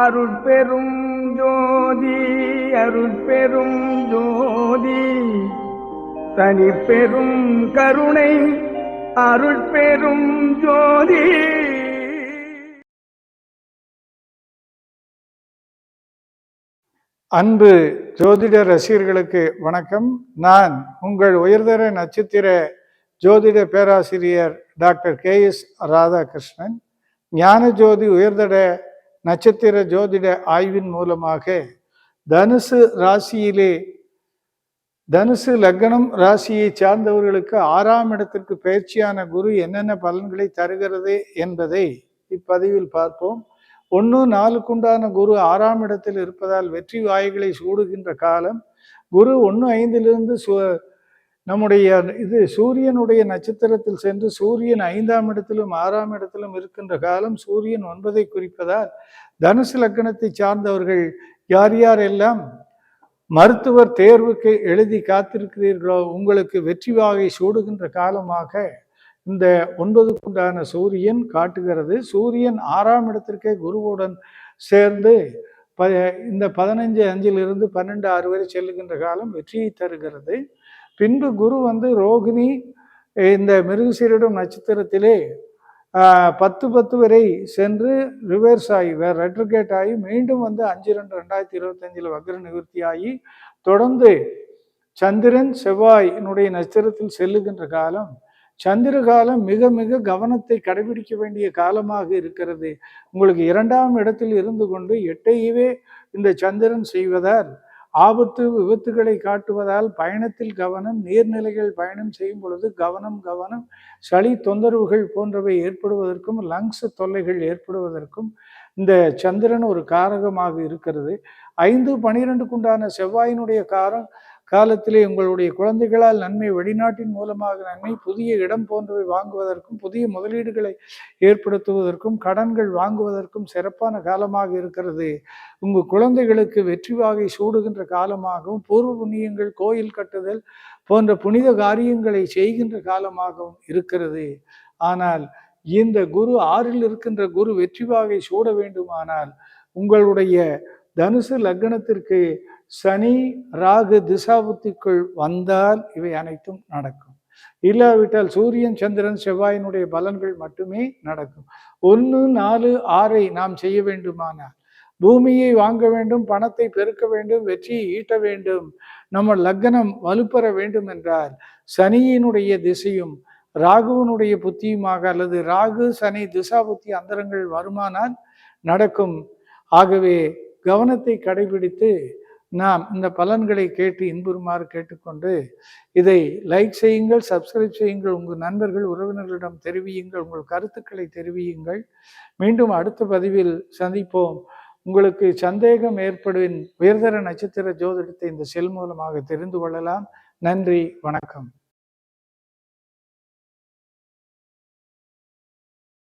அருட்பெரும் ஜோதி அருட்பெரும் ஜோதி. தனி பெரும் கருணை அருட்பெரும் ஜோதி. அன்பு ஜோதிட ரசிகர்களுக்கு வணக்கம். நான் உங்கள் உயர்தர நட்சத்திர ஜோதிட பேராசிரியர் டாக்டர் கே எஸ் ராதாகிருஷ்ணன். ஞான ஜோதி உயர்தட நட்சத்திர ஜோதிட ஆய்வின் மூலமாக தனுசு ராசியிலே தனுசு லக்னம் ராசியை சார்ந்தவர்களுக்கு ஆறாம் இடத்திற்கு பயிற்சியான குரு என்னென்ன பலன்களை தருகிறது என்பதை இப்பதிவில் பார்ப்போம். ஒன்று நாலுக்குண்டான குரு ஆறாம் இடத்தில் இருப்பதால் வெற்றி வாய்களை சூடுகின்ற காலம். குரு ஒன்று ஐந்திலிருந்து சு நம்முடைய இது சூரியனுடைய நட்சத்திரத்தில் சென்று சூரியன் ஐந்தாம் இடத்திலும் ஆறாம் இடத்திலும் இருக்கின்ற காலம் சூரியன் ஒன்பதை குறிப்பதால் தனுசு லக்கணத்தை சார்ந்தவர்கள் யார் யார் எல்லாம் மருத்துவர் தேர்வுக்கு எழுதி காத்திருக்கிறீர்களோ உங்களுக்கு வெற்றி வாகை சூடுகின்ற காலமாக இந்த ஒன்பதுக்குண்டான சூரியன் காட்டுகிறது. சூரியன் ஆறாம் இடத்திற்கே குருவுடன் சேர்ந்து ப இந்த பதினஞ்சு அஞ்சிலிருந்து பன்னெண்டு ஆறு வரை செல்லுகின்ற காலம் வெற்றியை தருகிறது. பின்பு குரு வந்து ரோகிணி இந்த மிருகசீரிடம் நட்சத்திரத்திலே பத்து பத்து வரை சென்று ரிவர்ஸ் ஆகி வேறு ரெட்ரிகேட் ஆகி மீண்டும் வந்து அஞ்சு ரெண்டு ரெண்டாயிரத்தி இருபத்தஞ்சில் வக்ர நிவர்த்தி ஆகி தொடர்ந்து சந்திரன் செவ்வாயினுடைய நட்சத்திரத்தில் செல்லுகின்ற காலம் சந்திர காலம் மிக மிக கவனத்தை கடைபிடிக்க வேண்டிய காலமாக இருக்கிறது. உங்களுக்கு இரண்டாம் இடத்தில் இருந்து கொண்டு எட்டையவே இந்த சந்திரன் செய்வதால் ஆபத்து விபத்துகளை காட்டுவதால் பயணத்தில் கவனம் நீர்நிலைகள் பயணம் செய்யும் பொழுது கவனம் கவனம் சளி தொந்தரவுகள் போன்றவை ஏற்படுவதற்கும் லங்ஸ் தொல்லைகள் ஏற்படுவதற்கும் இந்த சந்திரன் ஒரு காரகமாக இருக்கிறது. ஐந்து பனிரெண்டுக்குண்டான செவ்வாயினுடைய காரம் காலத்திலே உங்களுடைய குழந்தைகளால் நன்மை வெளிநாட்டின் மூலமாக நன்மை புதிய இடம் போன்றவை வாங்குவதற்கும் புதிய முதலீடுகளை ஏற்படுத்துவதற்கும் கடன்கள் வாங்குவதற்கும் சிறப்பான காலமாக இருக்கிறது. உங்கள் குழந்தைகளுக்கு வெற்றி வாகை சூடுகின்ற காலமாகவும் பூர்வ புண்ணியங்கள் கோயில் கட்டுதல் போன்ற புனித காரியங்களை செய்கின்ற காலமாகவும் இருக்கிறது. ஆனால் இந்த குரு ஆறில் இருக்கின்ற குரு வெற்றி வாகை சூட வேண்டுமானால் உங்களுடைய தனுசு லக்னத்திற்கு சனி ராகு திசாபுத்திக்குள் வந்தால் இவை அனைத்தும் நடக்கும். இல்லாவிட்டால் சூரியன் சந்திரன் செவ்வாயினுடைய பலன்கள் மட்டுமே நடக்கும். ஒன்று நாலு ஆறை நாம் செய்ய வேண்டுமானால் பூமியை வாங்க வேண்டும் பணத்தை பெருக்க வேண்டும் வெற்றியை ஈட்ட வேண்டும் நம்ம லக்னம் வலுப்பெற வேண்டும் என்றால் சனியினுடைய திசையும் ராகுவனுடைய புத்தியுமாக அல்லது ராகு சனி திசா புத்தி அந்தரங்கள் வருமானால் நடக்கும். ஆகவே கவனத்தை கடைபிடித்து நாம் இந்த பலன்களை கேட்டு இன்புறுமாறு கேட்டுக்கொண்டு இதை லைக் செய்யுங்கள் சப்ஸ்கிரைப் செய்யுங்கள் உங்கள் நண்பர்கள் உறவினர்களிடம் தெரிவியுங்கள் உங்கள் கருத்துக்களை தெரிவியுங்கள். மீண்டும் அடுத்த பதிவில் சந்திப்போம். உங்களுக்கு சந்தேகம் ஏற்படுவின் உயர்தர நட்சத்திர ஜோதிடத்தை இந்த செல் மூலமாக தெரிந்து கொள்ளலாம். நன்றி வணக்கம்.